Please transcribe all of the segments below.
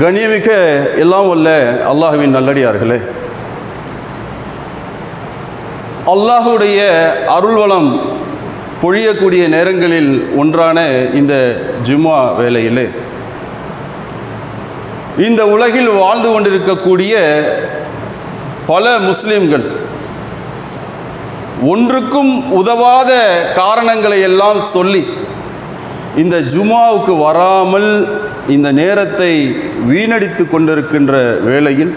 கண்ணியமிக்க எல்லாம் வல்ல அல்லாஹுவின் நல்லடியார்களே. அல்லாஹுடைய அருள்வளம் பொழியக்கூடிய நேரங்களில் ஒன்றான இந்த ஜும்மா வேலையில் இந்த உலகில் வாழ்ந்து கொண்டிருக்கக்கூடிய பல முஸ்லிம்கள் ஒன்றுக்கும் உதவாத காரணங்களை எல்லாம் சொல்லி இந்த ஜுமாவுக்கு வராமல் இந்த நேரத்தை வீணடித்து கொண்டிருக்கின்ற வேளையில்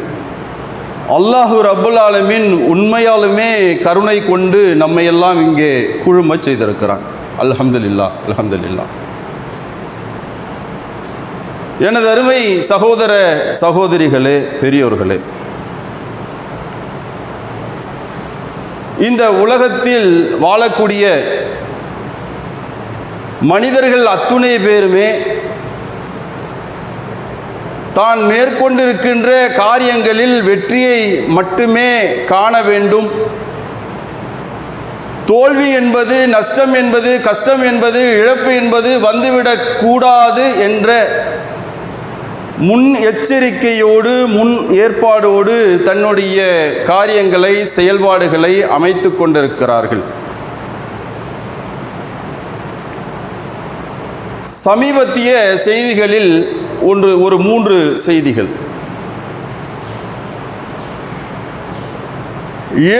அல்லாஹு அபுல் ஆலமின் உண்மையாலுமே கருணை கொண்டு நம்மையெல்லாம் இங்கே குழுமச் செய்திருக்கிறான். அல்ஹம்துல்லா அல்ஹம்துல்லா எனது அருமை சகோதர சகோதரிகளே பெரியோர்களே இந்த உலகத்தில் வாழக்கூடிய மனிதர்கள் அத்துணை பேருமே தான் மேற்கொண்டிருக்கின்ற காரியங்களில் வெற்றியை மட்டுமே காண வேண்டும். தோல்வி என்பது நஷ்டம் என்பது கஷ்டம் என்பது இழப்பு என்பது வந்துவிடக்கூடாது என்ற முன் எச்சரிக்கையோடு முன் ஏற்பாடோடு தன்னுடைய காரியங்களை செயல்பாடுகளை அமைத்து கொண்டிருக்கிறார்கள். சமீபத்திய செய்திகளில் ஒன்று ஒரு மூன்று செய்திகள்.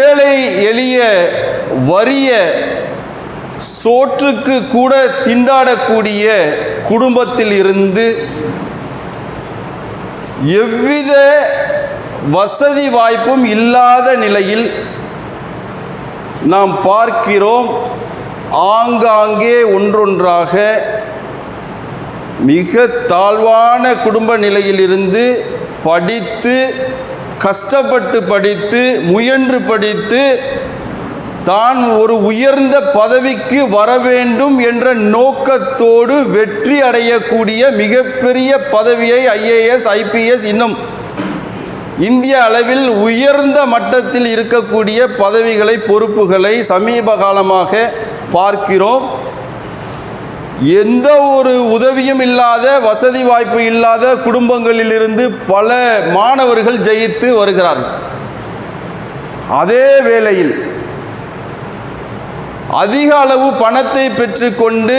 ஏழை எளிய வறிய சோற்றுக்கு கூட திண்டாடக்கூடிய குடும்பத்தில் இருந்து எவ்வித வசதி வாய்ப்பும் இல்லாத நிலையில் நாம் பார்க்கிறோம். ஆங்காங்கே ஒன்றொன்றாக மிக தாழ்வான குடும்ப நிலையிலிருந்து படித்து கஷ்டப்பட்டு படித்து முயன்று படித்து தான் ஒரு உயர்ந்த பதவிக்கு வர வேண்டும் என்ற நோக்கத்தோடு வெற்றி அடையக்கூடிய மிகப்பெரிய பதவியை ஐஏஎஸ் ஐபிஎஸ் இன்னும் இந்திய அளவில் உயர்ந்த மட்டத்தில் இருக்கக்கூடிய பதவிகளை பொறுப்புகளை சமீப காலமாக பார்க்கிறோம். எந்த ஒரு உதவியும் இல்லாத வசதி வாய்ப்பு இல்லாத குடும்பங்களிலிருந்து பல மாணவர்கள் ஜெயித்து வருகிறார்கள். அதே வேளையில் அதிக அளவு பணத்தை பெற்றுக்கொண்டு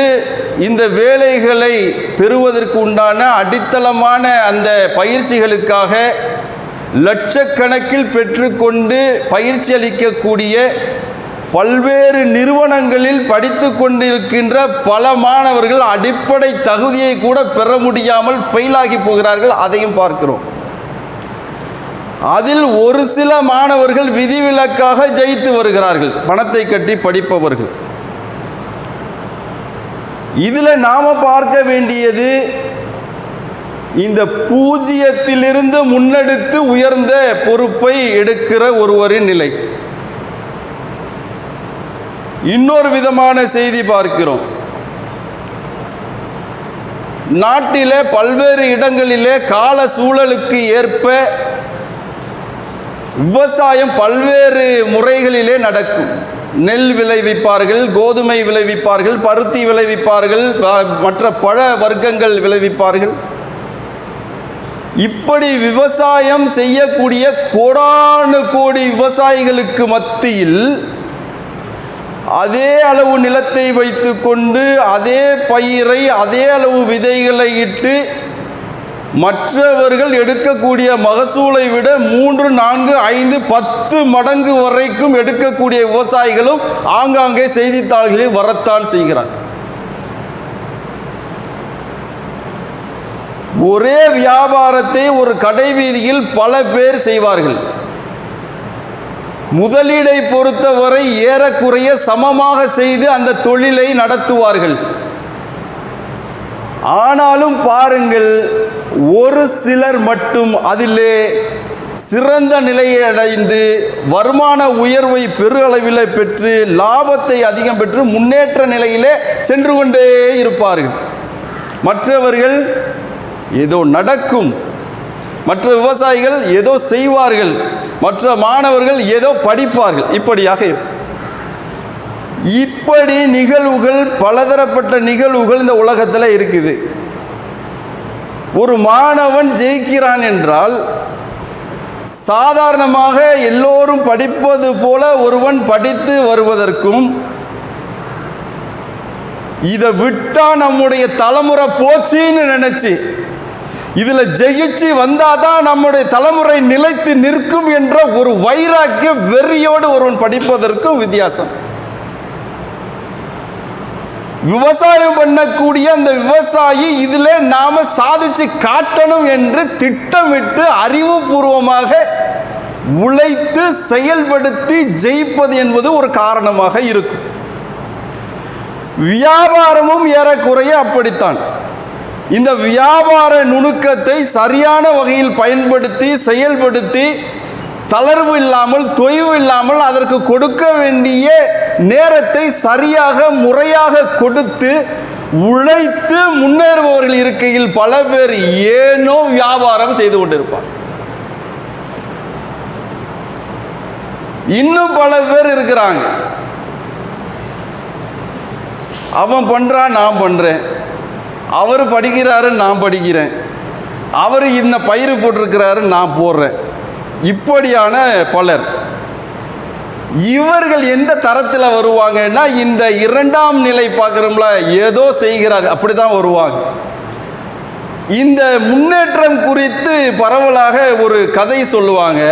இந்த வேலைகளை பெறுவதற்கு உண்டான அடித்தளமான அந்த பயிற்சிகளுக்காக லட்சக்கணக்கில் பெற்றுக்கொண்டு பயிற்சி அளிக்கக்கூடிய பல்வேறு நிறுவனங்களில் படித்து கொண்டிருக்கின்ற பல மாணவர்கள் அடிப்படை தகுதியை கூட பெற முடியாமல் ஃபெயிலாகி போகிறார்கள் அதையும் பார்க்கிறோம். அதில் ஒரு சில மாணவர்கள் விதிவிலக்காக ஜெயித்து வருகிறார்கள் பணத்தை கட்டி படிப்பவர்கள். இதில் நாம் பார்க்க வேண்டியது இந்த பூஜ்ஜியத்திலிருந்து முன்னெடுத்து உயர்ந்த பொறுப்பை எடுக்கிற ஒருவரின் நிலை. இன்னொரு விதமான செய்தி பார்க்கிறோம். நாட்டிலே பல்வேறு இடங்களிலே கால சூழலுக்கு ஏற்ப விவசாயம் பல்வேறு முறைகளிலே நடக்கும். நெல் விளைவிப்பார்கள் கோதுமை விளைவிப்பார்கள் பருத்தி விளைவிப்பார்கள் மற்ற பழ வர்க்கங்கள் விளைவிப்பார்கள். இப்படி விவசாயம் செய்யக்கூடிய கோடானு கோடி விவசாயிகளுக்கு மத்தியில் அதே அளவு நிலத்தை வைத்துக்கொண்டு அதே பயிரை அதே அளவு விதைகளை இட்டு மற்றவர்கள் எடுக்கக்கூடிய மகசூலை விட மூன்று நான்கு ஐந்து பத்து மடங்கு வரைக்கும் எடுக்கக்கூடிய விவசாயிகளும் ஆங்காங்கே செய்தித்தாள்களில் வரத்தான் செய்கிறார். ஒரே வியாபாரத்தை ஒரு கடை வீதியில் பல பேர் செய்வார்கள். முதலீடை பொறுத்தவரை ஏறக்குறைய சமமாக செய்து அந்த தொழிலை நடத்துவார்கள். ஆனாலும் பாருங்கள் ஒரு சிலர் மட்டும் அதிலே சிறந்த நிலையை அடைந்து வருமான உயர்வை பெரு அளவில் பெற்று லாபத்தை அதிகம் பெற்று முன்னேற்ற நிலையிலே சென்று கொண்டே இருப்பார்கள். மற்றவர்கள் ஏதோ நடக்கும். மற்ற விவசாயிகள் ஏதோ செய்வார்கள் மற்ற மாணவர்கள் ஏதோ படிப்பார்கள். இப்படியாக இப்படி நிகழ்வுகள் பலதரப்பட்ட நிகழ்வுகள் இந்த உலகத்தில் இருக்குது. ஒரு மாணவன் ஜெயிக்கிறான் என்றால் சாதாரணமாக எல்லோரும் படிப்பது போல ஒருவன் படித்து வருவதற்கும் இதை விட்டா நம்முடைய தலைமுறை போச்சுன்னு நினைச்சு இதுல ஜெயிச்சு வந்தாதான் நம்முடைய தலைமுறை நிலைத்து நிற்கும் என்ற ஒரு வைராக்கிய வெறியோடு ஒருவன் படிப்பதற்கும் வித்தியாசம். விவசாயம் பண்ணக்கூடிய அந்த விவசாயி இதில் நாம சாதிச்சு காட்டணும் என்று திட்டமிட்டு அறிவுபூர்வமாக உழைத்து செயல்படுத்தி ஜெயிப்பது என்பது ஒரு காரணமாக இருக்கும். வியாபாரமும் ஏறக்குறைய அப்படித்தான். இந்த வியாபார நுணுக்கத்தை சரியான வகையில் பயன்படுத்தி செயல்படுத்தி தளர்வு இல்லாமல் தொய்வு இல்லாமல் அதற்கு கொடுக்க வேண்டிய நேரத்தை சரியாக முறையாக கொடுத்து உழைத்து முன்னேறுபவர்கள் இருக்கையில் பல பேர் ஏனோ வியாபாரம் செய்து கொண்டிருப்பார். இன்னும் பல பேர் இருக்கிறாங்க. அவன் பண்றான் நான் பண்ணுறேன் அவர் படிக்கிறாரு நான் படிக்கிறேன். அவர் இந்த பயிர் போட்டிருக்கிறாரு நான் போடுறேன். இப்படியான பலர். இவர்கள் எந்த தரத்தில் வருவாங்கன்னா இந்த இரண்டாம் நிலை பார்க்குறோம்ல ஏதோ செய்கிறார் அப்படி தான் வருவாங்க. இந்த முன்னேற்றம் குறித்து பரவலாக ஒரு கதை சொல்லுவாங்க.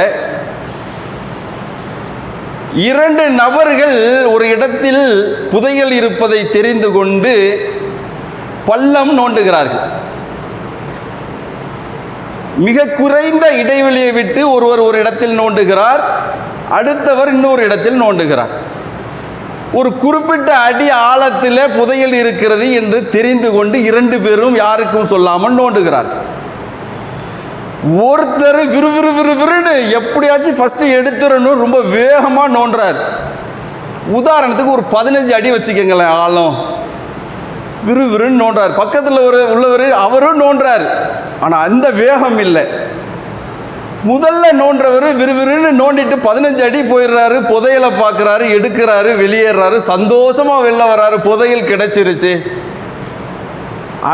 இரண்டு நபர்கள் ஒரு இடத்தில் புதையல் இருப்பதை தெரிந்து கொண்டு பள்ளம் நோண்டுகிறார்கள். மிக குறைந்த இடைவெளியை விட்டு ஒருவர் ஒரு இடத்தில் நோண்டுகிறார் அடுத்தவர் இன்னொரு இடத்தில் நோண்டுகிறார். ஒரு குறிப்பிட்ட அடி ஆழத்தில் புதையல் இருக்கிறது என்று தெரிந்து கொண்டு இரண்டு பேரும் யாருக்கும் சொல்லாமல் நோண்டுகிறார் ஒருத்தர் விறுவிறு விறுவிறுன்னு எப்படியாச்சும் ஃபஸ்ட்டு எடுத்துடணும் ரொம்ப வேகமாக நோண்டுறார். உதாரணத்துக்கு ஒரு பதினஞ்சு அடி வச்சுக்கோங்களேன் ஆழம். விறுவிறுன்னு நோண்டார் பக்கத்தில் ஒரு உள்ளவர் அவரும் நோண்டார் ஆனால் அந்த வேகம் இல்லை. முதல்ல நோன்றவர் விறுவிறுன்னு நோண்டிட்டு பதினஞ்சு அடி போயிடுறாரு புதையலை பார்க்குறாரு எடுக்கிறாரு வெளியேறாரு சந்தோஷமாக வெளில வர்றாரு புதையல் கிடைச்சிருச்சு.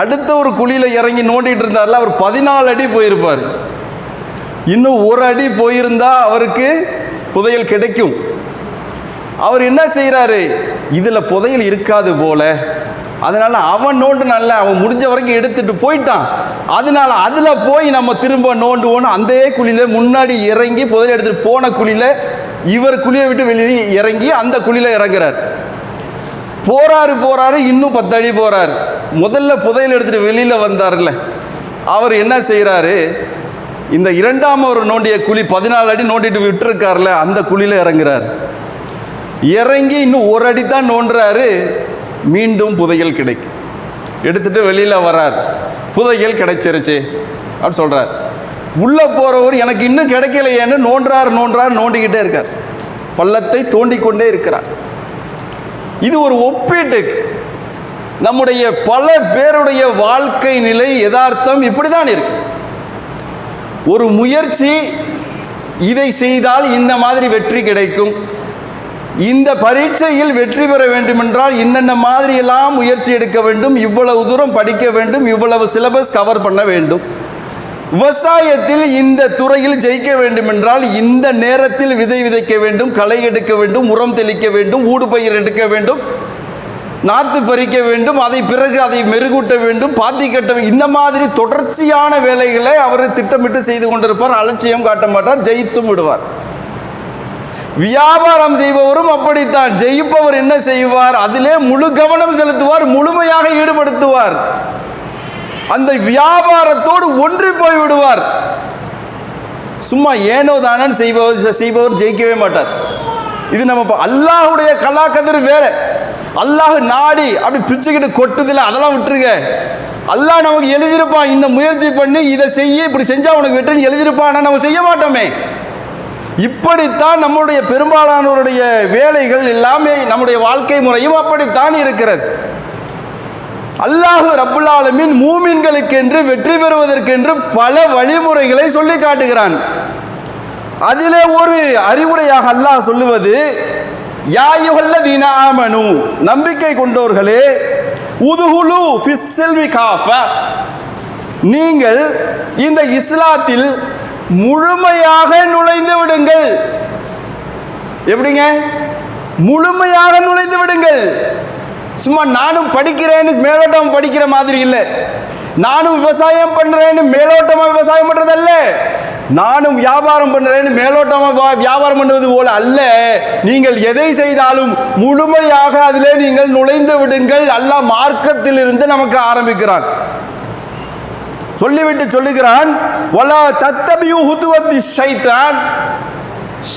அடுத்த ஒரு குழியில் இறங்கி நோண்டிட்டு இருந்தார்ல அவர் பதினாலு அடி போயிருப்பார். இன்னும் ஒரு அடி போயிருந்தா அவருக்கு புதையல் கிடைக்கும். அவர் என்ன செய்கிறாரு இதில் புதையல் இருக்காது போல. அதனால் அவன் நோண்டு நல்ல அவன் முடிஞ்ச வரைக்கும் எடுத்துகிட்டு போயிட்டான். அதனால அதில் போய் நம்ம திரும்ப நோண்டுவோன்னு அந்த குழியில் முன்னாடி இறங்கி புதையல் எடுத்துகிட்டு போன குழியில் இவர் குழியை விட்டு வெளியே இறங்கி அந்த குழியில் இறங்குறார். போறாரு போறாரு இன்னும் பத்து அடி போகிறார் முதல்ல புதையல் எடுத்துட்டு வெளியில வந்தார்ல அவர் என்ன செய்கிறாரு இந்த இரண்டாம் அவர் நோண்டிய குழி பதினாலு அடி நோண்டிட்டு விட்டுருக்கார்ல அந்த குழியில இறங்குறார். இறங்கி இன்னும் ஒரு அடி தான் நோண்டுறாரு. மீண்டும் புதையல் கிடைக்கும் எடுத்துட்டு வெளியில் வரார் புதையல் கிடைச்சிருச்சு. அப்படின்னு சொல்கிறார் உள்ளே போகிறவர் எனக்கு இன்னும் கிடைக்கலையேன்னு நோன்றார் நோன்றார் நோண்டிக்கிட்டே இருக்கார். பள்ளத்தை தோண்டிக்கொண்டே இருக்கிறார். இது ஒரு ஒப்பீட்டுக்கு. நம்முடைய பல பேருடைய வாழ்க்கை நிலை யதார்த்தம் இப்படிதான் இருக்கு. ஒரு முயற்சி இதை செய்தால் இந்த மாதிரி வெற்றி கிடைக்கும். இந்த பரீட்சையில் வெற்றி பெற வேண்டுமென்றால் இன்னென்ன மாதிரியெல்லாம் முயற்சி எடுக்க வேண்டும் இவ்வளவு தூரம் படிக்க வேண்டும் இவ்வளவு சிலபஸ் கவர் பண்ண வேண்டும். விவசாயத்தில் இந்த துறையில் ஜெயிக்க வேண்டுமென்றால் இந்த நேரத்தில் விதை விதைக்க வேண்டும் களை எடுக்க வேண்டும் உரம் தெளிக்க வேண்டும் ஊடுபயிர் எடுக்க வேண்டும் நாற்று பறிக்க வேண்டும் அதை பிறகு அதை மெருகூட்ட வேண்டும் பாத்தி கட்ட இந்த மாதிரி தொடர்ச்சியான வேலைகளை அவர் திட்டமிட்டு செய்து கொண்டிருப்பார். அலட்சியம் காட்ட மாட்டார் ஜெயித்தும் விடுவார். வியாபாரம் செய்பவரும் அப்படித்தான். ஜெயிப்பவர் என்ன செய்வார்? அதிலே முழு கவனம் செலுத்துவார் முழுமையாக ஈடுபடுத்துவார். அந்த வியாபாரத்தோடு ஒன்றி போய் விடுவார் சும்மா ஏனோ தானன்னு செய்பவர் செய்பவர் ஜெயிக்கவே மாட்டார். இது நம்ம அல்லாஹுடைய அல்லாஹ்வுடைய கலாக்கதிர் வேற. அல்லாஹ் நாடி அப்படி பிச்சுக்கிட்டு கொட்டுதில்ல அதெல்லாம் விட்டுருங்க. அல்லாஹ் நமக்கு எழுதியிருப்பான் இந்த முயற்சி பண்ணி இதை செய்ய இப்படி செஞ்சா உனக்கு விட்டுன்னு எழுதியிருப்பான் ஆனால் நம்ம செய்ய மாட்டோமே. இப்படித்தான் நம்முடைய பெரும்பாலானோருடைய வேலைகள் எல்லாமே நம்முடைய வாழ்க்கை முறையும் அப்படித்தான் இருக்கிறது. அல்லாஹு ரப்புல் மூமின்களுக்கென்று வெற்றி பெறுவதற்கென்று பல வழிமுறைகளை சொல்லி காட்டுகிறான். அதிலே ஒரு அறிவுரையாக அல்லாஹ் சொல்லுவது யாயுகல்ல தீனாமனு நம்பிக்கை கொண்டோர்களே உதுகுலு ஃபிஸ்ஸில் காஃப நீங்கள் இந்த இஸ்லாத்தில் முழுமையாக நுழைந்து விடுங்கள். எப்படிங்க? முழுமையாக நுழைந்து விடுங்கள். சும்மா நானும் படிக்கிறேன்னு மேலோட்டம் படிக்கிற மாதிரி இல்லை. நானும் விவசாயம் பண்றேன்னு மேலோட்டமா விவசாயம் பண்றதல்ல. நானும் வியாபாரம் பண்றேன்னு மேலோட்டமா வியாபாரம் பண்ணுவது போல அல்ல. நீங்கள் எதை செய்தாலும் முழுமையாக அதிலே நீங்கள் நுழைந்து விடுங்கள். அல்ல மார்க்கத்திலிருந்து நமக்கு ஆரம்பிக்கிறான். சொல்லிவிட்டு சொல்லுகிறான் வலா தத்தபியூ ஹுதுவத்தி ஷைத்தான்.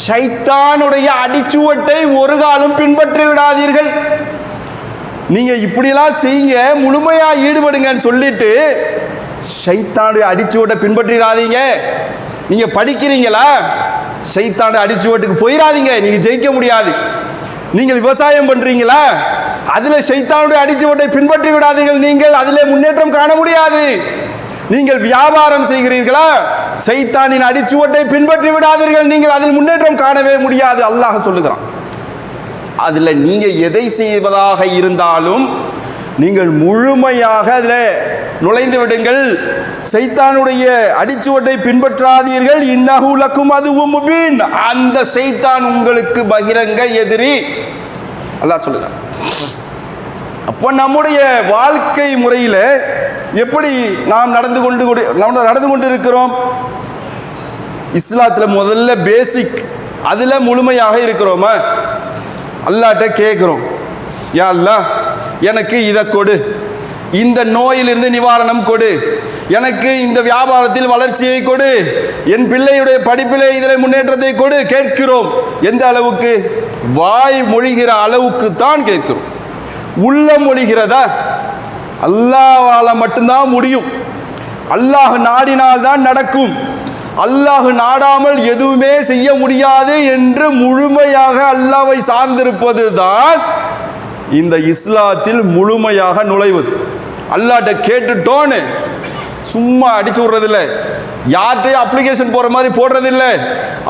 ஷைத்தானுடைய அடிச்சுவட்டை ஒரு காலம் பின்பற்றி விடாதீர்கள். நீங்க இப்படிலாம் செய்யுங்க முழுமையா ஈடுபடுங்கன்னு சொல்லிட்டு சைத்தானுடைய அடிச்சுவட்டை பின்பற்றிடாதீங்க. நீங்க படிக்கிறீங்களா? ஷைத்தானுடைய அடிச்சுவட்டுக்கு போயிடாதீங்க. நீங்க ஜெயிக்க முடியாது. நீங்கள் விவசாயம் பண்றீங்களா? அதுல சைத்தானுடைய அடிச்சுவட்டை பின்பற்றி விடாதீர்கள் நீங்கள். அதிலே முன்னேற்றம் காண முடியாது. நீங்கள் வியாபாரம் செய்கிறீர்களா? சைத்தானின் அடிச்சுவட்டை பின்பற்றி விடாதீர்கள். நீங்கள் அதில் முன்னேற்றம் காணவே முடியாது. அல்லாஹ் சொல்லுகிறான். அதில் நீங்கள் எதை செய்வதாக இருந்தாலும் நீங்கள் முழுமையாக அதில் நுழைந்து விடுங்கள். சைத்தானுடைய அடிச்சுவட்டை பின்பற்றாதீர்கள். இன்னகுலக்கும் அதுவும் முபீன். அந்த சைத்தான் உங்களுக்கு பகிரங்க எதிரி. அல்லாஹ் சொல்லுகிறான். அப்போ நம்முடைய வாழ்க்கை முறையில் எப்படி நாம் நடந்து கொண்டு நம்ம நடந்து கொண்டு இருக்கிறோம் இஸ்லாத்தில் முதல்ல பேசிக் அதில் முழுமையாக இருக்கிறோமா? அல்லாட்ட கேட்குறோம் யா அல்லா எனக்கு இதை கொடு. இந்த நோயிலிருந்து நிவாரணம் கொடு. எனக்கு இந்த வியாபாரத்தில் வளர்ச்சியை கொடு. என் பிள்ளையுடைய படிப்பிலே இதில் முன்னேற்றத்தை கொடு. கேட்கிறோம். எந்த அளவுக்கு? வாய் மொழிகிற அளவுக்கு தான் கேட்கிறோம். உள்ளம் மொழிகிறதா? அல்லாஹ்வால மட்டும்தான் முடியும். அல்லாஹ் நாடினால் தான் நடக்கும். அல்லாஹ் நாடாமல் எதுவுமே செய்ய முடியாது என்று முழுமையாக அல்லாவை சார்ந்திருப்பது தான் இந்த இஸ்லாத்தில் முழுமையாக நுழைவது. அல்லாட்ட கேட்டுட்டோன்னு சும்மா அடிச்சு விடுறதில்ல. யார்கிட்டையும் அப்ளிகேஷன் போற மாதிரி போடுறதில்ல.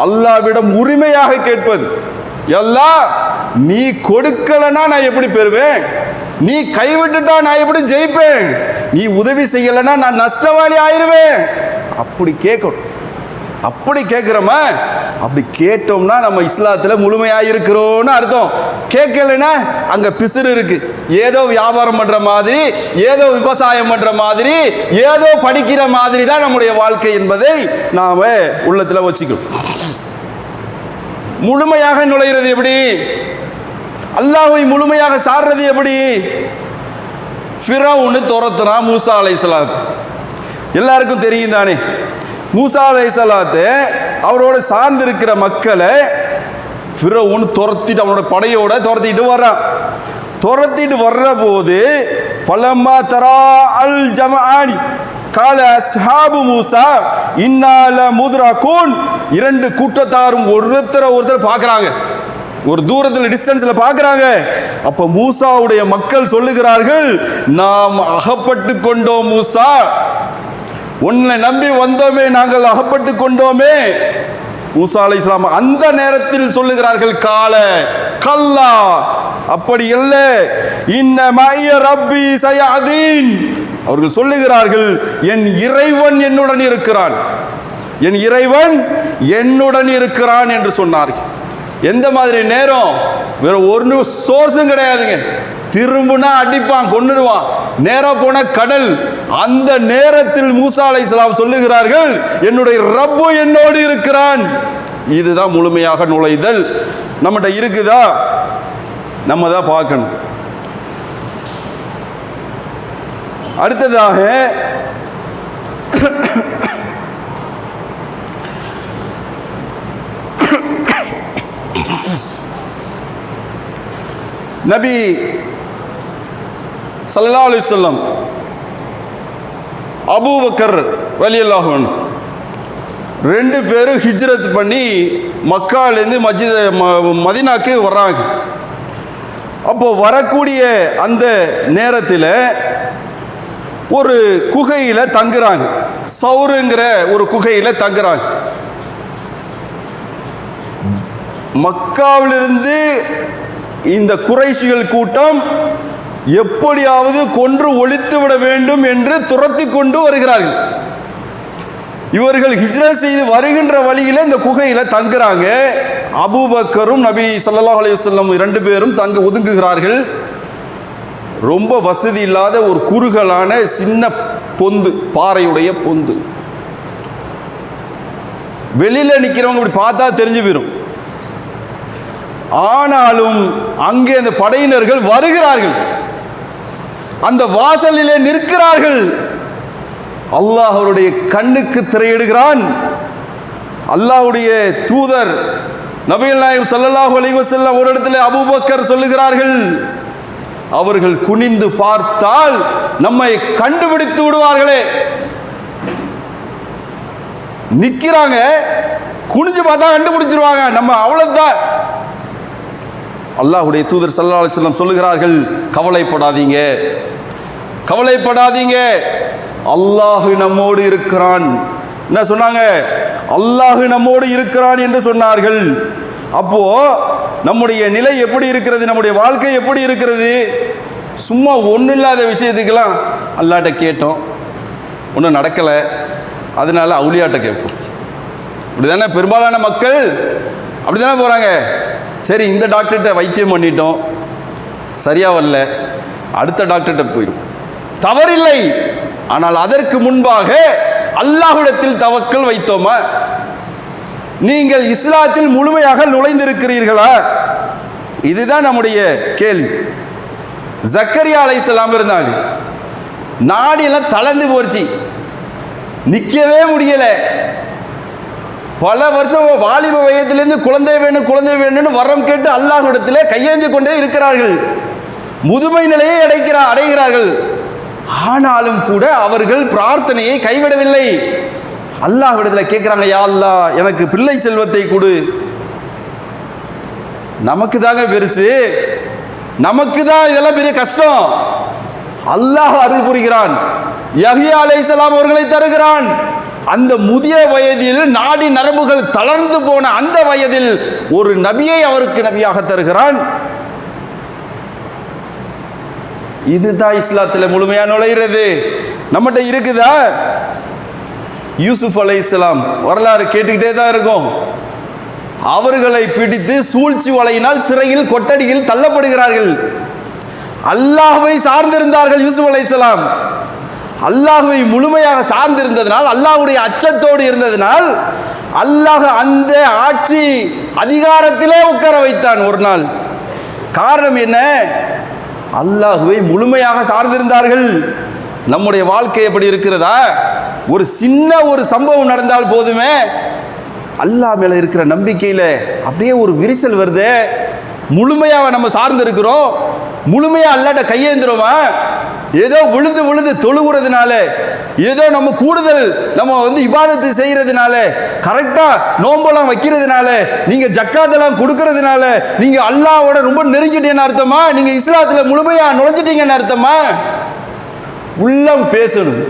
அல்லாவிடம் உரிமையாக கேட்பது. எல்லாம் நீ கொடுக்கலன்னா நான் எப்படி பெறுவேன்? நீ கைவிட்டுட்டா நான் எப்படி ஜெயிப்பேன்? நீ உதவி செய்யலைன்னா நான் நஷ்டவாளி ஆயிடுவேன் அப்படி கேட்கணும். அப்படி கேட்குறோமா அப்படி கேட்டோம்னா நம்ம இஸ்லாத்தில் முழுமையாக இருக்கிறோம்னு அர்த்தம். கேட்கலன்னா அங்கே பிசுறு இருக்கு. ஏதோ வியாபாரம் பண்ணுற மாதிரி ஏதோ விவசாயம் பண்ணுற மாதிரி ஏதோ படிக்கிற மாதிரி தான் நம்முடைய வாழ்க்கை என்பதை நாம் உள்ளத்தில் வச்சுக்கணும். முழுமையாக நுழையிறது எப்படி? அல்லாஹை முழுமையாக சாடுறது எப்படி? ஃபிரௌன்னு துரத்துறான் மூசா அலைஹிஸ்ஸலாத் எல்லாருக்கும் தெரியும் தானே? மூசா அலைஹிஸ்ஸலாத்து அவரோட சார்ந்திருக்கிற மக்களை ஃபிரௌன்னு துரத்திட்டு அவனோட படையோட துரத்திட்டு வர்றான். துரத்திட்டு வர்ற போது பலமா தரா அல் ஜமானி கால அஸ்ஹாபு மூசா இன்னால முத்ரகூன். இரண்டு கூட்டத்தாரும் ஒருத்தரை ஒருத்தர் பார்க்குறாங்க. ஒரு தூரத்தில் டிஸ்டன்ஸில் பார்க்குறாங்க. அப்போ மூசாவுடைய மக்கள் சொல்லுகிறார்கள் நாம் அகப்பட்டு கொண்டோம் மூசா. உன்னை நம்பி வந்தோமே நாங்கள் அகப்பட்டு கொண்டோமே. மூசா அலை இஸ்லாம் அந்த நேரத்தில் சொல்லுகிறார்கள் கால கல்லா. அப்படி இல்லை இன்ன மைய ரப்பி சயாதீன். அவர்கள் சொல்லுகிறார்கள் என் இறைவன் என்னுடன் இருக்கிறான். என் இறைவன் என்னுடன் இருக்கிறான் என்று சொன்னார்கள். எந்த மாதிரி நேரம்? வேற ஒரு சோர்ஸும் கிடையாதுங்க. திரும்புனா அடிப்பான் கொன்னுடுவான். நேரம் போன கடல். அந்த நேரத்தில் மூசா அலைஹிஸ்ஸலாம் சொல்லுகிறார்கள் என்னுடைய ரப்பு என்னோடு இருக்கிறான். இதுதான் முழுமையாக நுழைதல். நம்மகிட்ட இருக்குதா? நம்ம தான் பார்க்கணும். அடுத்ததாக நபி சல்லா அலி சொல்லம் அபூபக்கர் ரலியல்லாஹு ரெண்டு பேரும் ஹிஜ்ரத் பண்ணி மக்காலேருந்து மஜித ம- மதீனாக்கு வர்றாங்க. அப்போ வரக்கூடிய அந்த நேரத்தில் ஒரு குகையில் தங்குறாங்க. சௌருங்கிற ஒரு குகையில் தங்குறாங்க. மக்காவிலிருந்து இந்த குறைஷிகள் கூட்டம் எப்படியாவது கொன்று ஒழித்துவிட வேண்டும் என்று துரத்தி கொண்டு வருகிறார்கள். இவர்கள் ஹிஜ்ரா செய்து வருகின்ற வழியில் இந்த குகையில் தங்குறாங்க. அபூபக்கரும் நபி சல்லா அலைஹி இரண்டு பேரும் தங்க ஒதுங்குகிறார்கள். ரொம்ப வசதி இல்லாத ஒரு குறுகலான சின்ன பொந்து பாறையுடைய பொந்து. வெளியில் நிற்கிறவங்க இப்படி பார்த்தா தெரிஞ்சு போயிடும் ஆனாலும் அங்கே அந்த படையினர்கள் வருகிறார்கள். அந்த வாசலிலே நிற்கிறார்கள். அல்லாஹ் அவருடைய கண்ணுக்கு திரையிடுகிறான். அல்லாஹ்வுடைய தூதர் நபிகள் நாயம் ஸல்லல்லாஹு அலைஹி வஸல்லம் ஒரு இடத்துல அபூபக்கர் சொல்லுகிறார்கள். அவர்கள் குனிந்து பார்த்தால் நம்மை கண்டுபிடித்து விடுவார்களே. நிற்கிறாங்க. குனிஞ்சு பார்த்தா கண்டுபிடிச்சிருவாங்க. நம்ம அவ்வளவுதான். அல்லாஹுடைய தூதர் சல்லா அலைஹி சொல்லுகிறார்கள் கவலைப்படாதீங்க. கவலைப்படாதீங்க. அல்லாஹு நம்மோடு இருக்கிறான். என்ன சொன்னாங்க? அல்லாஹு நம்மோடு இருக்கிறான் என்று சொன்னார்கள். அப்போ நம்முடைய நிலை எப்படி இருக்கிறது? நம்முடைய வாழ்க்கை எப்படி இருக்கிறது? சும்மா ஒன்றும் இல்லாத விஷயத்துக்கெல்லாம் அல்லாட்ட கேட்டோம். ஒன்றும் நடக்கலை. அதனால அவுளியாட்ட கேட்போம். இப்படி தானே பெரும்பாலான மக்கள்? அப்படி தானே போகிறாங்க சரி இந்த டாக்டர்கிட்ட வைத்தியம் பண்ணிட்டோம். சரியாக வரல அடுத்த டாக்டர்கிட்ட போயிடும் தவறில்லை. ஆனால் அதற்கு முன்பாக அல்லாஹுடத்தில் தவக்கல் வைத்தோமா? நீங்கள் இஸ்லாத்தில் முழுமையாக நுழைந்திருக்கிறீர்களா? இதுதான் நம்முடைய கேள்வி. ஜக்கரியா அலைஹிஸ்ஸலாம் இருந்தாங்க. நாடியெல்லாம் தளர்ந்து போச்சு. நிற்கவே முடியலை. பல வருஷம் வாலிப வயதிலிருந்து குழந்தை வேணும் குழந்தை வேணும்னு வரம் கேட்டு அல்லாஹிடத்தில் கையேந்தி கொண்டே இருக்கிறார்கள். முதுமை நிலையை அடைக்கிறார் அடைகிறார்கள். ஆனாலும் கூட அவர்கள் பிரார்த்தனையை கைவிடவில்லை. அல்லாஹ்விடத்தில் கேட்குறாங்க யா அல்லாஹ் எனக்கு பிள்ளை செல்வத்தை கொடு. நமக்கு தாங்க பெருசு. நமக்கு தான் இதெல்லாம் பெரிய கஷ்டம். அல்லாஹ் அருள் புரிகிறான். யஹியா அலை அவர்களை தருகிறான். அந்த முதிய வயதில் நாடி நரம்புகள் தளர்ந்து போன அந்த வயதில் ஒரு நபியை அவருக்கு நபியாக தருகிறான். இதுதான் இஸ்லாத்தில் முழுமையாக நுழைகிறது நம்மகிட்ட இருக்குதா? யூசுப் இஸ்லாம் வரலாறு கேட்டுக்கிட்டே தான் இருக்கும். அவர்களை பிடித்து சூழ்ச்சி வலையினால் சிறையில் கொட்டடியில் தள்ளப்படுகிறார்கள். அல்லாஹ்வை சார்ந்திருந்தார்கள் யூசுப் அலைஹிஸ்ஸலாம் அல்லாஹுவை முழுமையாக சார்ந்திருந்ததனால் அல்லாஹ்வுடைய அச்சத்தோடு இருந்ததனால் அல்லாஹ் அந்த ஆட்சி அதிகாரத்திலே உட்கார வைத்தான் ஒரு நாள். காரணம் என்ன? அல்லாஹுவை முழுமையாக சார்ந்திருந்தார்கள். நம்முடைய வாழ்க்கை எப்படி இருக்கிறதா? ஒரு சின்ன ஒரு சம்பவம் நடந்தால் போதுமே. அல்லாஹ் மேலே இருக்கிற நம்பிக்கையில் அப்படியே ஒரு விரிசல் வருது. முழுமையாக நம்ம சார்ந்து இருக்கிறோம் முழுமையாக அல்லாட்ட கையேந்துறோமா? ஏதோ விழுந்து விழுந்து தொழுகிறதுனால ஏதோ நம்ம கூடுதல் நம்ம வந்து இபாதத்து செய்கிறதுனால கரெக்டாக நோம்பெல்லாம் வைக்கிறதுனால நீங்கள் ஜக்காத்தெல்லாம் கொடுக்கறதுனால நீங்கள் அல்லாவோட ரொம்ப நெருங்கிட்டேன்னு அர்த்தமா? நீங்கள் இஸ்லாத்தில் முழுமையாக நுழைஞ்சிட்டீங்கன்னு அர்த்தமா? உள்ளம் பேசணும்.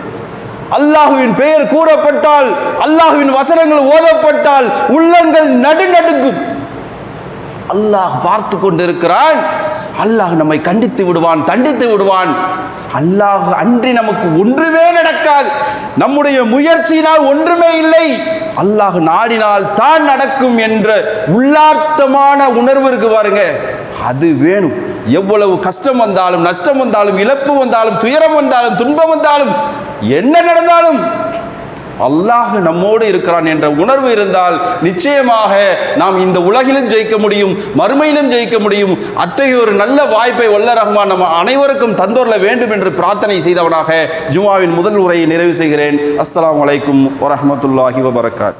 அல்லாஹுவின் பெயர் கூறப்பட்டால் அல்லாஹுவின் வசனங்கள் ஓதப்பட்டால் உள்ளங்கள் நடுநடுங்கும் அல்லாஹ் பார்த்து கொண்டிருக்கிறான். அல்லாஹ் நம்மை கண்டித்து விடுவான் தண்டித்து விடுவான். அல்லாஹ் அன்றி நமக்கு ஒன்றுமே நடக்காது. நம்முடைய முயற்சியினால் ஒன்றுமே இல்லை. அல்லாஹ் நாடினால் தான் நடக்கும் என்ற உள்ளார்த்தமான உணர்வு இருக்கு பாருங்க. அது வேணும். எவ்வளவு கஷ்டம் வந்தாலும் நஷ்டம் வந்தாலும் இழப்பு வந்தாலும் துயரம் வந்தாலும் துன்பம் வந்தாலும் என்ன நடந்தாலும் அல்லாஹ் நம்மோடு இருக்கிறான் என்ற உணர்வு இருந்தால் நிச்சயமாக நாம் இந்த உலகிலும் ஜெயிக்க முடியும் மறுமையிலும் ஜெயிக்க முடியும். அத்தகைய ஒரு நல்ல வாய்ப்பை வல்ல ரஹ்மான் நம்ம அனைவருக்கும் தந்தொருள வேண்டும் என்று பிரார்த்தனை செய்தவனாக ஜுமாவின் முதல் உரையை நிறைவு செய்கிறேன். அஸ்லாம் வலைக்கும் வரமத்துல்லாஹி வபரகாத்.